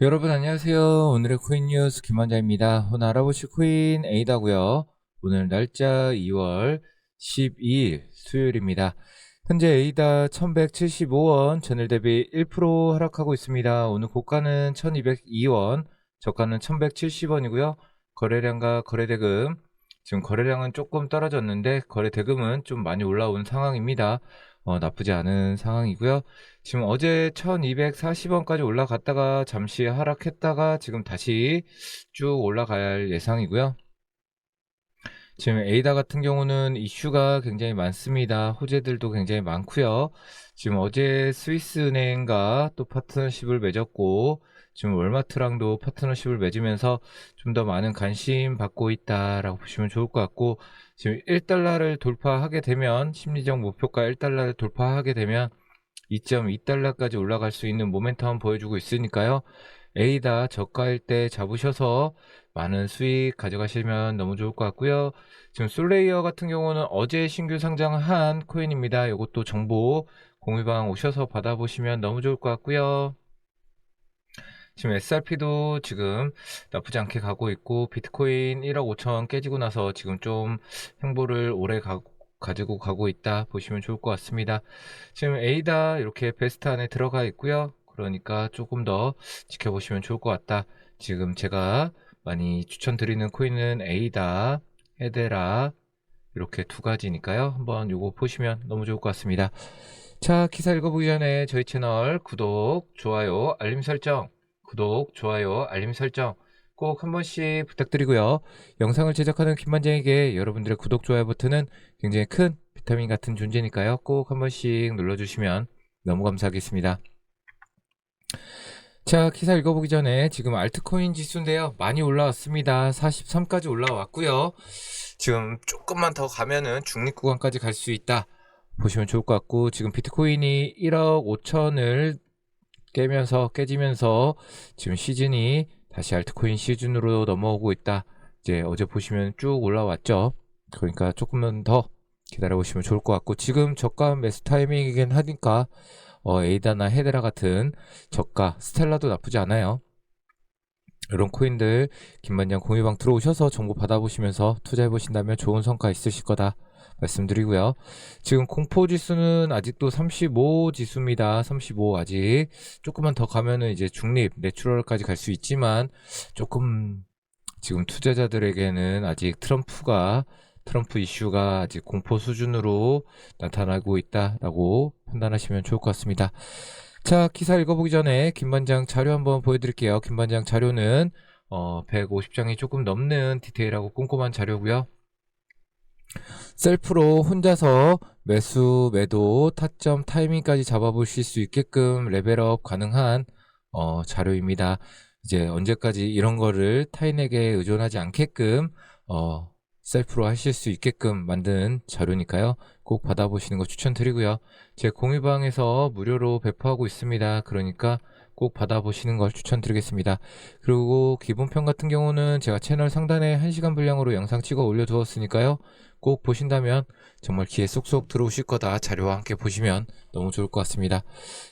여러분 안녕하세요. 오늘의 코인 뉴스 김원자입니다. 오늘 알아보실 코인 에이다고요. 오늘 날짜 2월 12일 수요일입니다. 현재 에이다 1175원, 전일 대비 1% 하락하고 있습니다. 오늘 고가는 1202원, 저가는 1170원이고요. 거래량과 거래대금, 지금 거래량은 조금 떨어졌는데 거래 대금은 좀 많이 올라온 상황입니다. 어, 나쁘지 않은 상황이고요. 지금 어제 1240원까지 올라갔다가 잠시 하락했다가 지금 다시 쭉 올라갈 예상이고요. 지금 에이다 같은 경우는 이슈가 굉장히 많습니다. 호재들도 굉장히 많고요. 지금 어제 스위스은행과 또 파트너십을 맺었고 지금 월마트랑도 파트너십을 맺으면서 좀 더 많은 관심 받고 있다라고 보시면 좋을 것 같고 지금 1달러를 돌파하게 되면 심리적 목표가 1달러를 돌파하게 되면 2.2달러까지 올라갈 수 있는 모멘텀 보여주고 있으니까요. A다 저가일 때 잡으셔서 많은 수익 가져가시면 너무 좋을 것 같고요. 지금 솔레이어 같은 경우는 어제 신규 상장한 코인입니다. 이것도 정보 공유방 오셔서 받아보시면 너무 좋을 것 같고요. 지금 SRP도 지금 나쁘지 않게 가고 있고 비트코인 1억 5천 깨지고 나서 지금 좀 행보를 오래 가, 가지고 가고 있다 보시면 좋을 것 같습니다. 지금 에이다 이렇게 베스트 안에 들어가 있고요. 그러니까 조금 더 지켜보시면 좋을 것 같다. 지금 제가 많이 추천드리는 코인은 에이다, 헤데라 이렇게 두 가지니까요. 한번 요거 보시면 너무 좋을 것 같습니다. 자, 기사 읽어보기 전에 저희 채널 구독, 좋아요, 알림 설정 구독, 좋아요, 알림 설정 꼭 한 번씩 부탁드리고요. 영상을 제작하는 김만장에게 여러분들의 구독, 좋아요 버튼은 굉장히 큰 비타민 같은 존재니까요. 꼭 한 번씩 눌러주시면 너무 감사하겠습니다. 자, 기사 읽어보기 전에 지금 알트코인 지수인데요. 많이 올라왔습니다. 43까지 올라왔고요. 지금 조금만 더 가면은 중립 구간까지 갈 수 있다. 보시면 좋을 것 같고 지금 비트코인이 1억 5천을 깨면서 깨지면서 지금 시즌이 다시 알트코인 시즌으로 넘어오고 있다. 이제 어제 보시면 쭉 올라왔죠. 그러니까 조금만 더 기다려 보시면 좋을 것 같고 지금 저가 매수 타이밍이긴 하니까 어, 에이다나 헤데라 같은 저가 스텔라도 나쁘지 않아요. 이런 코인들 김만장 공유방 들어오셔서 정보 받아보시면서 투자해 보신다면 좋은 성과 있으실 거다. 말씀드리고요. 지금 공포 지수는 아직도 35 지수입니다. 35 아직 조금만 더 가면은 이제 중립 내추럴까지 갈 수 있지만 조금 지금 투자자들에게는 아직 트럼프가 트럼프 이슈가 아직 공포 수준으로 나타나고 있다라고 판단하시면 좋을 것 같습니다. 자, 기사 읽어보기 전에 김반장 자료 한번 보여드릴게요. 김반장 자료는 어, 150장이 조금 넘는 디테일하고 꼼꼼한 자료고요. 셀프로 혼자서 매수, 매도, 타점, 타이밍까지 잡아보실 수 있게끔 레벨업 가능한 어, 자료입니다. 이제 언제까지 이런 거를 타인에게 의존하지 않게끔 어, 셀프로 하실 수 있게끔 만든 자료니까요. 꼭 받아보시는 거 추천드리고요. 제 공유방에서 무료로 배포하고 있습니다. 그러니까 꼭 받아보시는 걸 추천드리겠습니다. 그리고 기본편 같은 경우는 제가 채널 상단에 1시간 분량으로 영상 찍어 올려두었으니까요. 꼭 보신다면 정말 귀에 쏙쏙 들어오실 거다. 자료와 함께 보시면 너무 좋을 것 같습니다.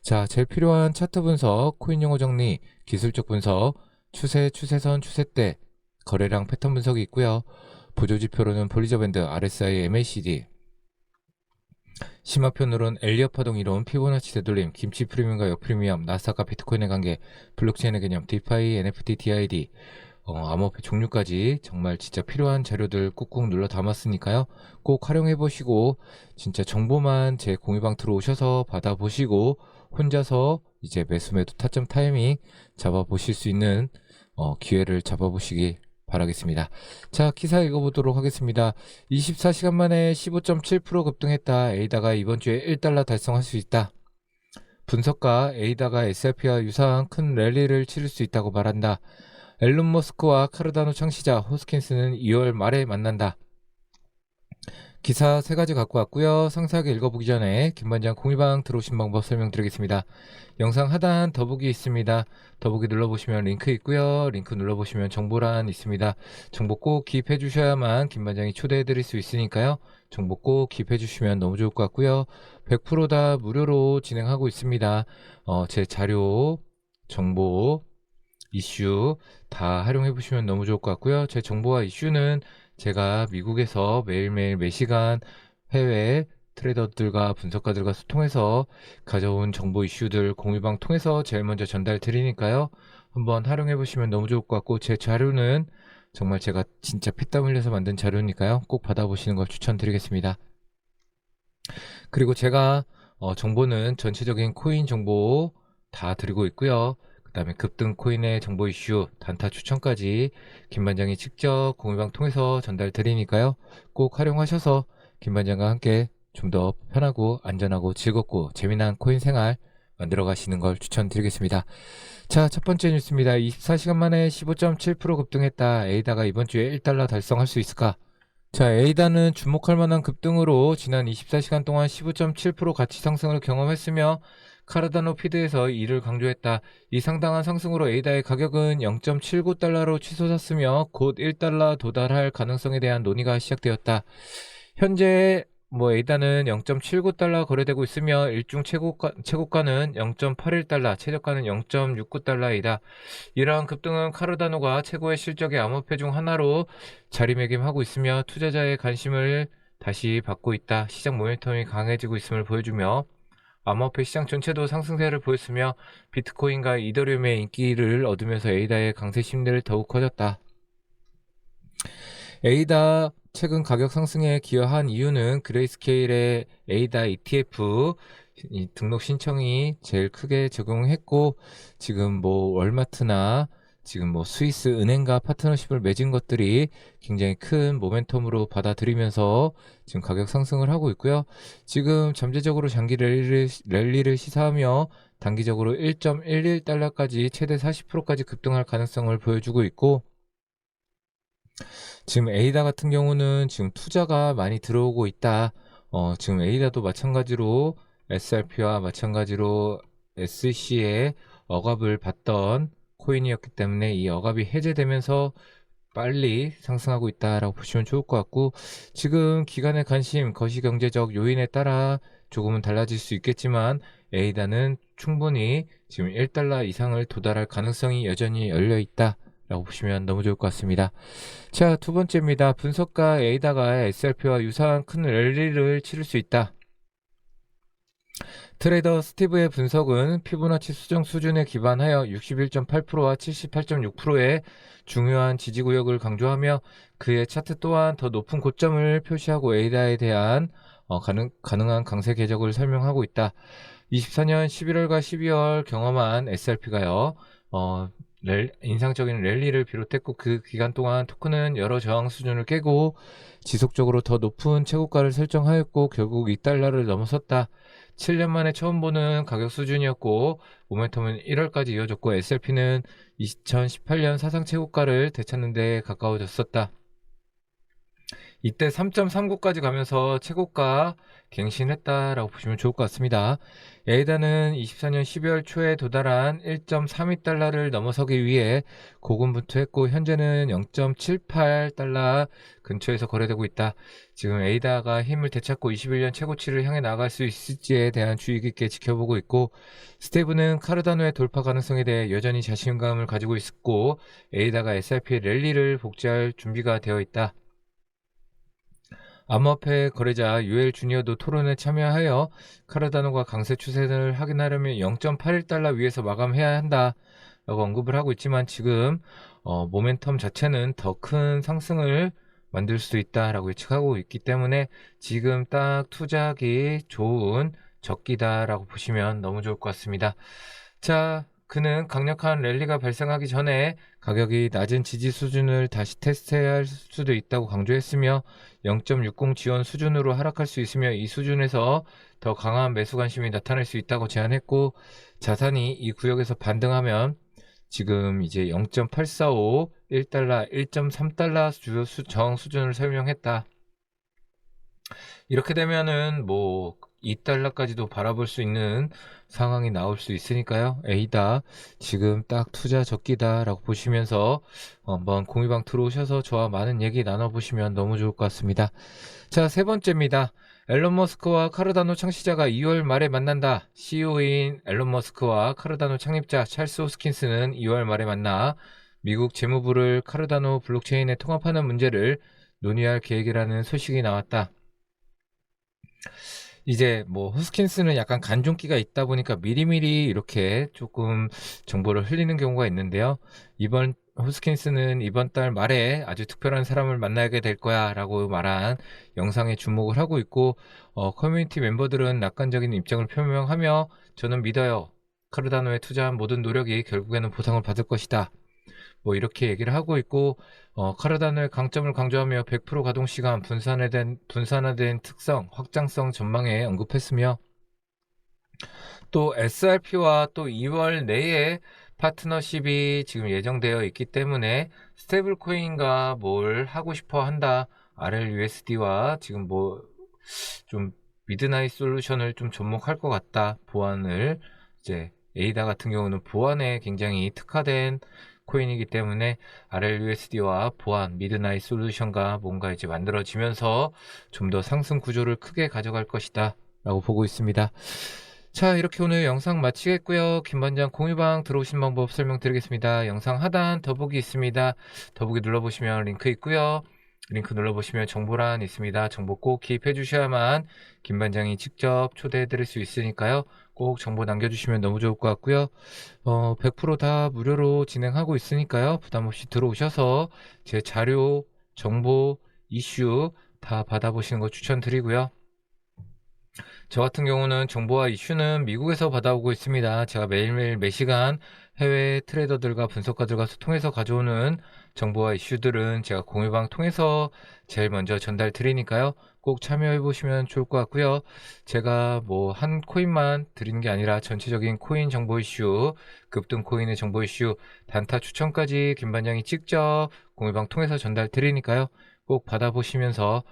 자, 제일 필요한 차트 분석, 코인 용어 정리, 기술적 분석, 추세, 추세선, 추세대, 거래량 패턴 분석이 있고요. 보조지표로는 볼리저 밴드, RSI, MACD, 심화편으로는 엘리엇 파동 이론, 피보나치 되돌림, 김치 프리미엄과 역프리미엄, 나스닥과 비트코인의 관계, 블록체인의 개념, 디파이, NFT, DID, 어, 암호화폐 종류까지 정말 진짜 필요한 자료들 꾹꾹 눌러 담았으니까요. 꼭 활용해 보시고 진짜 정보만 제 공유방 들어오셔서 받아보시고 혼자서 이제 매수 매도 타점 타이밍 잡아 보실 수 있는 어, 기회를 잡아 보시기 바라겠습니다. 자, 기사 읽어보도록 하겠습니다. 24시간 만에 15.7% 급등했다. 에이다가 이번 주에 1달러 달성할 수 있다. 분석가 에이다가 SRP와 유사한 큰 랠리를 치를 수 있다고 말한다. 앨런 머스크와 카르다노 창시자 호스킨스는 2월 말에 만난다. 기사 세 가지 갖고 왔고요. 상세하게 읽어보기 전에 김반장 공유방 들어오신 방법 설명드리겠습니다. 영상 하단 더보기 있습니다. 더보기 눌러보시면 링크 있고요. 링크 눌러보시면 정보란 있습니다. 정보 꼭 기입해 주셔야만 김반장이 초대해 드릴 수 있으니까요. 정보 꼭 기입해 주시면 너무 좋을 것 같고요. 100%다 무료로 진행하고 있습니다. 어, 제 자료, 정보, 이슈 다 활용해 보시면 너무 좋을 것 같고요. 제 정보와 이슈는 제가 미국에서 매일매일 매시간 해외 트레이더들과 분석가들과 소통해서 가져온 정보 이슈들 공유방 통해서 제일 먼저 전달 드리니까요. 한번 활용해 보시면 너무 좋을 것 같고 제 자료는 정말 제가 진짜 피땀 흘려서 만든 자료니까요. 꼭 받아보시는 걸 추천드리겠습니다. 그리고 제가 어, 정보는 전체적인 코인 정보 다 드리고 있고요. 그 다음에 급등 코인의 정보 이슈, 단타 추천까지 김 반장이 직접 공유방 통해서 전달 드리니까요. 꼭 활용하셔서 김 반장과 함께 좀 더 편하고 안전하고 즐겁고 재미난 코인 생활 만들어 가시는 걸 추천드리겠습니다. 자, 첫 번째 뉴스입니다. 24시간 만에 15.7% 급등했다. 에이다가 이번 주에 1달러 달성할 수 있을까? 자, 에이다는 주목할 만한 급등으로 지난 24시간 동안 15.7% 가치 상승을 경험했으며 카르다노 피드에서 이를 강조했다. 이 상당한 상승으로 에이다의 가격은 0.79달러로 치솟았으며 곧 1달러 도달할 가능성에 대한 논의가 시작되었다. 현재 뭐 에이다는 0.79달러 거래되고 있으며 일중 최고가, 최고가는 0.81달러, 최저가는 0.69달러이다. 이러한 급등은 카르다노가 최고의 실적의 암호표 중 하나로 자리매김하고 있으며 투자자의 관심을 다시 받고 있다. 시장 모멘텀이 강해지고 있음을 보여주며 암호화폐 시장 전체도 상승세를 보였으며 비트코인과 이더리움의 인기를 얻으면서 에이다의 강세 심리를 더욱 커졌다. 에이다 최근 가격 상승에 기여한 이유는 그레이스케일의 에이다 ETF 등록 신청이 제일 크게 적용했고 지금 뭐 월마트나 지금 뭐 스위스 은행과 파트너십을 맺은 것들이 굉장히 큰 모멘텀으로 받아들이면서 지금 가격 상승을 하고 있고요. 지금 잠재적으로 장기 랠리를, 랠리를 시사하며 단기적으로 1.11달러까지 최대 40%까지 급등할 가능성을 보여주고 있고 지금 에이다 같은 경우는 지금 투자가 많이 들어오고 있다. 어, 지금 에이다도 마찬가지로 SRP와 마찬가지로 SC의 억압을 받던 코인이었기 때문에 이 억압이 해제되면서 빨리 상승하고 있다라고 보시면 좋을 것 같고 지금 기간의 관심, 거시경제적 요인에 따라 조금은 달라질 수 있겠지만 에이다는 충분히 지금 1달러 이상을 도달할 가능성이 여전히 열려 있다. 라고 보시면 너무 좋을 것 같습니다. 자, 두 번째입니다. 분석가 에이다가 SRP와 유사한 큰 랠리를 치를 수 있다. 트레이더 스티브의 분석은 피보나치 수정 수준에 기반하여 61.8%와 78.6%의 중요한 지지구역을 강조하며 그의 차트 또한 더 높은 고점을 표시하고 에이다에 대한 어, 가능, 가능한 강세 궤적을 설명하고 있다. 24년 11월과 12월 경험한 SRP가요, 어, 랠, 인상적인 랠리를 비롯했고 그 기간 동안 토큰은 여러 저항 수준을 깨고 지속적으로 더 높은 최고가를 설정하였고 결국 2달러를 넘어섰다. 7년 만에 처음 보는 가격 수준이었고 모멘텀은 1월까지 이어졌고 SLP는 2018년 사상 최고가를 되찾는 데 가까워졌었다. 이때 3.39까지 가면서 최고가 갱신했다라고 보시면 좋을 것 같습니다. 에이다는 24년 12월 초에 도달한 1.32달러를 넘어서기 위해 고군분투했고 현재는 0.78달러 근처에서 거래되고 있다. 지금 에이다가 힘을 되찾고 21년 최고치를 향해 나갈 수 있을지에 대한 주의 깊게 지켜보고 있고 스테브는 카르다노의 돌파 가능성에 대해 여전히 자신감을 가지고 있었고 에이다가 SRP 랠리를 복제할 준비가 되어 있다. 암호화폐 거래자 유엘 주니어도 토론에 참여하여 카르다노가 강세 추세를 확인하려면 0.81달러 위에서 마감해야 한다. 라고 언급을 하고 있지만 지금 어, 모멘텀 자체는 더 큰 상승을 만들 수 있다라고 예측하고 있기 때문에 지금 딱 투자하기 좋은 적기다라고 보시면 너무 좋을 것 같습니다. 자, 그는 강력한 랠리가 발생하기 전에 가격이 낮은 지지 수준을 다시 테스트해야 할 수도 있다고 강조했으며 0.60 지원 수준으로 하락할 수 있으며 이 수준에서 더 강한 매수 관심이 나타날 수 있다고 제안했고 자산이 이 구역에서 반등하면 지금 이제 0.845 1달러 1.3달러 주 저항 수준을 설명했다. 이렇게 되면은 뭐 2달러까지도 바라볼 수 있는 상황이 나올 수 있으니까요. A다 지금 딱 투자 적기다 라고 보시면서 한번 공유방 들어오셔서 저와 많은 얘기 나눠보시면 너무 좋을 것 같습니다. 자, 세 번째입니다. 앨런 머스크와 카르다노 창시자가 2월 말에 만난다. CEO인 앨런 머스크와 카르다노 창립자 찰스 호스킨스는 2월 말에 만나 미국 재무부를 카르다노 블록체인에 통합하는 문제를 논의할 계획이라는 소식이 나왔다. 이제 뭐 호스킨스는 약간 간종기가 있다 보니까 미리미리 이렇게 조금 정보를 흘리는 경우가 있는데요. 이번 호스킨스는 이번 달 말에 아주 특별한 사람을 만나게 될 거야 라고 말한 영상에 주목을 하고 있고 어, 커뮤니티 멤버들은 낙관적인 입장을 표명하며 저는 믿어요. 카르다노에 투자한 모든 노력이 결국에는 보상을 받을 것이다. 뭐 이렇게 얘기를 하고 있고 어, 카르다노의 강점을 강조하며 100% 가동 시간, 분산화된 분산화된 특성, 확장성 전망에 언급했으며 또 SRP와 또 2월 내에 파트너십이 지금 예정되어 있기 때문에 스테이블 코인과 뭘 하고 싶어 한다. RLUSD와 지금 뭐 좀 미드나잇 솔루션을 좀 접목할 것 같다. 보안을 이제 에이다 같은 경우는 보안에 굉장히 특화된 코인이기 때문에 RLUSD와 보안 미드나잇 솔루션과 뭔가 이제 만들어지면서 좀 더 상승 구조를 크게 가져갈 것이다. 라고 보고 있습니다. 자, 이렇게 오늘 영상 마치겠고요. 김반장 공유방 들어오신 방법 설명드리겠습니다. 영상 하단 더보기 있습니다. 더보기 눌러보시면 링크 있고요. 링크 눌러보시면 정보란 있습니다. 정보 꼭 기입해 주셔야만 김 반장이 직접 초대해 드릴 수 있으니까요. 꼭 정보 남겨주시면 너무 좋을 것 같고요. 어, 100%다 무료로 진행하고 있으니까요. 부담 없이 들어오셔서 제 자료, 정보, 이슈 다 받아보시는 거 추천드리고요. 저 같은 경우는 정보와 이슈는 미국에서 받아오고 있습니다. 제가 매일매일 매시간 해외 트레이더들과 분석가들과 소통해서 가져오는 정보와 이슈들은 제가 공유방 통해서 제일 먼저 전달 드리니까요. 꼭 참여해 보시면 좋을 것 같고요. 제가 뭐 한 코인만 드리는 게 아니라 전체적인 코인 정보 이슈, 급등 코인의 정보 이슈, 단타 추천까지 김 반장이 직접 공유방 통해서 전달 드리니까요. 꼭 받아보시면서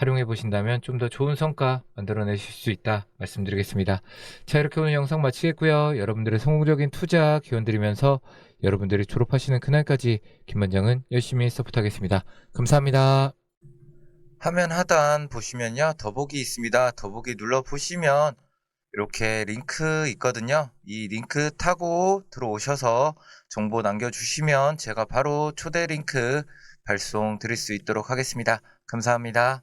활용해 보신다면 좀 더 좋은 성과 만들어내실 수 있다 말씀드리겠습니다. 자 이렇게 오늘 영상 마치겠고요. 여러분들의 성공적인 투자 기원 드리면서 여러분들이 졸업하시는 그날까지 김반장은 열심히 서포트하겠습니다. 감사합니다. 화면 하단 보시면요 더보기 있습니다. 더보기 눌러 보시면 이렇게 링크 있거든요. 이 링크 타고 들어오셔서 정보 남겨주시면 제가 바로 초대 링크 발송 드릴 수 있도록 하겠습니다. 감사합니다.